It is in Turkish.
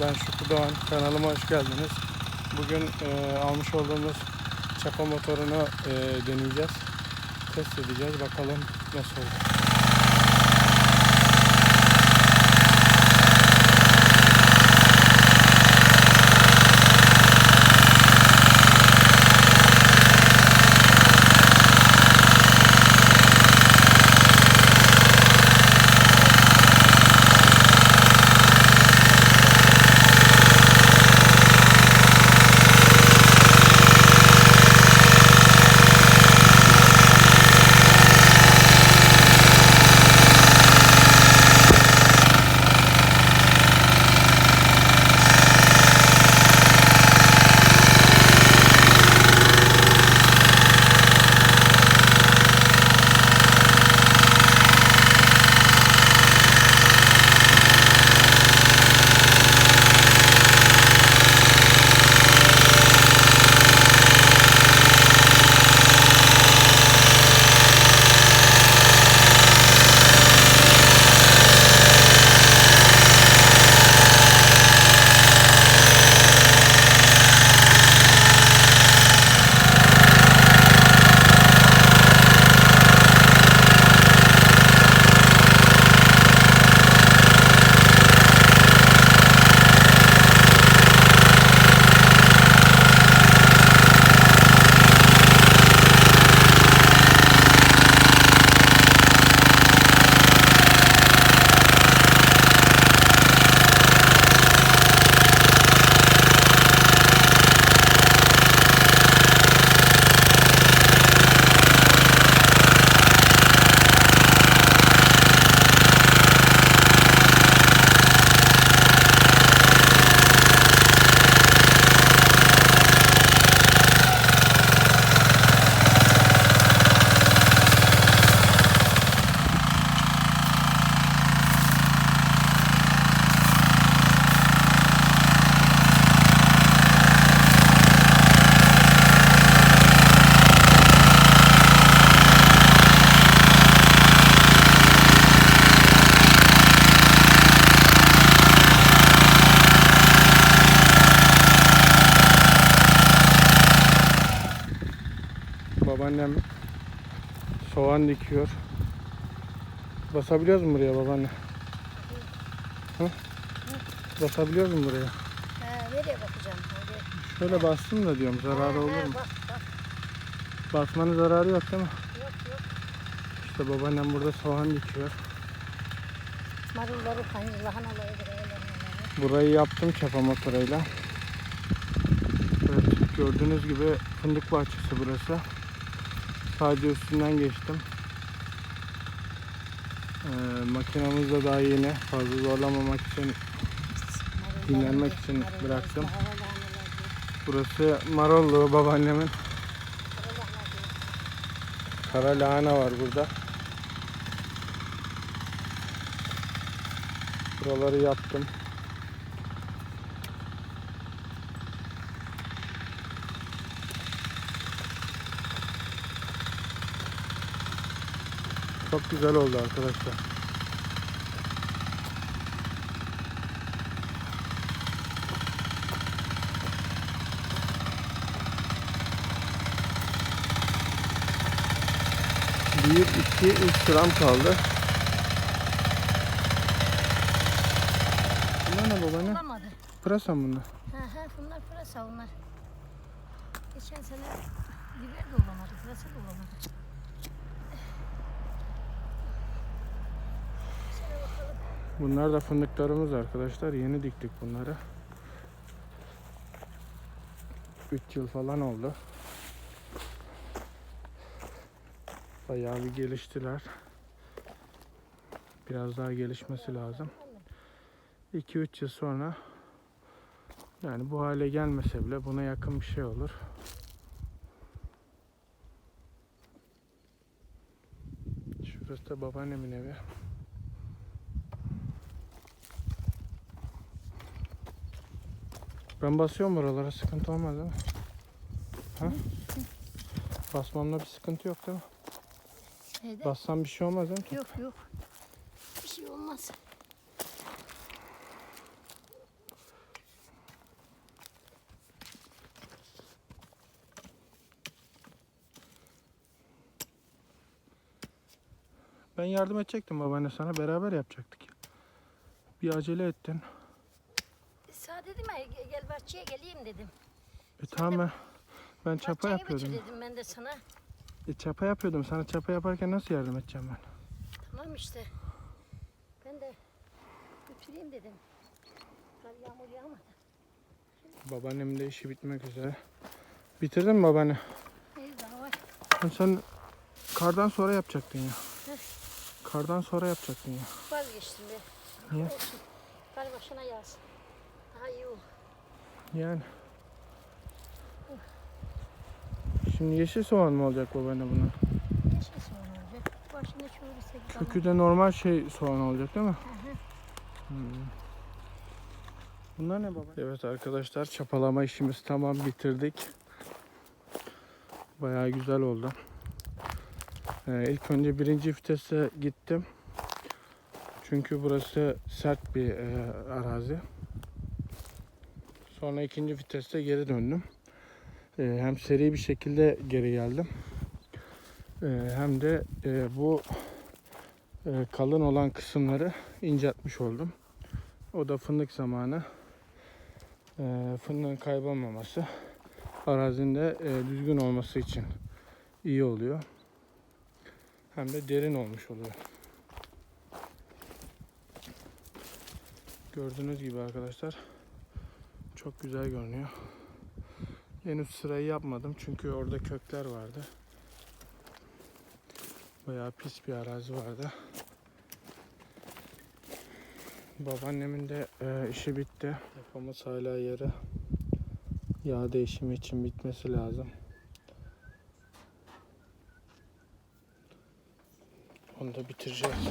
Ben Şükrü Doğan. Kanalıma hoş geldiniz. Bugün e, almış olduğumuz çapa motorunu e, deneyeceğiz. Test edeceğiz. Bakalım nasıl olacak. Babaannem soğan dikiyor. Basabiliyoruz mu buraya babaanne? Hı? Basabiliyoruz mu buraya? Ha, nereye bakacağım? Oraya. Şöyle bastım da diyorum zararı olur mu? Bak bak. Basmanın zararı yok değil mi? Yok yok. İşte babaannem burada soğan dikiyor. Marulları, pancar, lahanaları, Burayı yaptım çapa motoruyla. Evet gördüğünüz gibi fındık bahçesi burası. Sadece üstünden geçtim. Ee, makinamız da daha yeni. Fazla zorlamamak için Dinlenmek için bıraktım. burası Marollu babaannemin. Kara lahana var burada. Buraları yaptım. Çok güzel oldu arkadaşlar. Bir, iki, üç sıram kaldı. Bunlar ne baba ne? Olamadı. Pırasa mı bunlar? Ha ha bunlar pırasa onlar. Geçen sene biber de olamadı, pırasa da olamadı. Şöyle bakalım. Bunlar da fındıklarımız arkadaşlar. Yeni diktik bunları. 3 yıl falan oldu. Bayağı bir geliştiler. Biraz daha gelişmesi lazım. 2-3 yıl sonra yani bu hale gelmese bile buna yakın bir şey olur. Şurası da babaannemin evi. Ben basıyorum buralara sıkıntı olmaz değil mi? Ha? Basmamda bir sıkıntı yok değil mi? Şeyde. Bassam bir şey olmaz değil mi? Yok yok. Bir şey olmaz. Ben yardım edecektim babaanne sana beraber yapacaktık. Bir acele ettin. Sağ dedim ya "Ge- gel bahçeye geleyim dedim. E tamam ben, ben çapa Bahçeye yapıyordum. dedim ben de sana. E çapa yapıyordum. Sana çapa yaparken nasıl yardım edeceğim ben? Tamam işte. Ben de götüreyim dedim. Kar yağmur yağmadı. Babaannemin de işi bitmek üzere. Bitirdin mi babaanne? İyi daha var. Sen kardan sonra yapacaktın ya. Heh. Kardan sonra yapacaktın ya. Vazgeçtim be. Niye? Olsun. Kar başına yağsın. Daha iyi olur. Yani. Şimdi yeşil soğan mı olacak babaanne bunun? Ne şey sonra olacak? Sekiz ama. Kökü de normal şey soğan olacak değil mi? Hı hı. Hmm. Bunlar ne baba? Evet arkadaşlar çapalama işimiz tamam bitirdik. Bayağı güzel oldu. Ee, ilk önce birinci vitese gittim. Çünkü burası sert bir e, arazi. Sonra ikinci viteste geri döndüm. Ee, hem seri bir şekilde geri geldim. Ee, hem de e, bu e, kalın olan kısımları inceltmiş oldum. O da fındık zamanı. E, fındığın kaybolmaması, arazinde e, düzgün olması için iyi oluyor. Hem de derin olmuş oluyor. Gördüğünüz gibi arkadaşlar çok güzel görünüyor. Henüz sırayı yapmadım çünkü orada kökler vardı. Bayağı pis bir arazi vardı. Babaannemin de e, işi bitti. Yapamız hala yarı. Yağ değişimi için bitmesi lazım. Onu da bitireceğiz.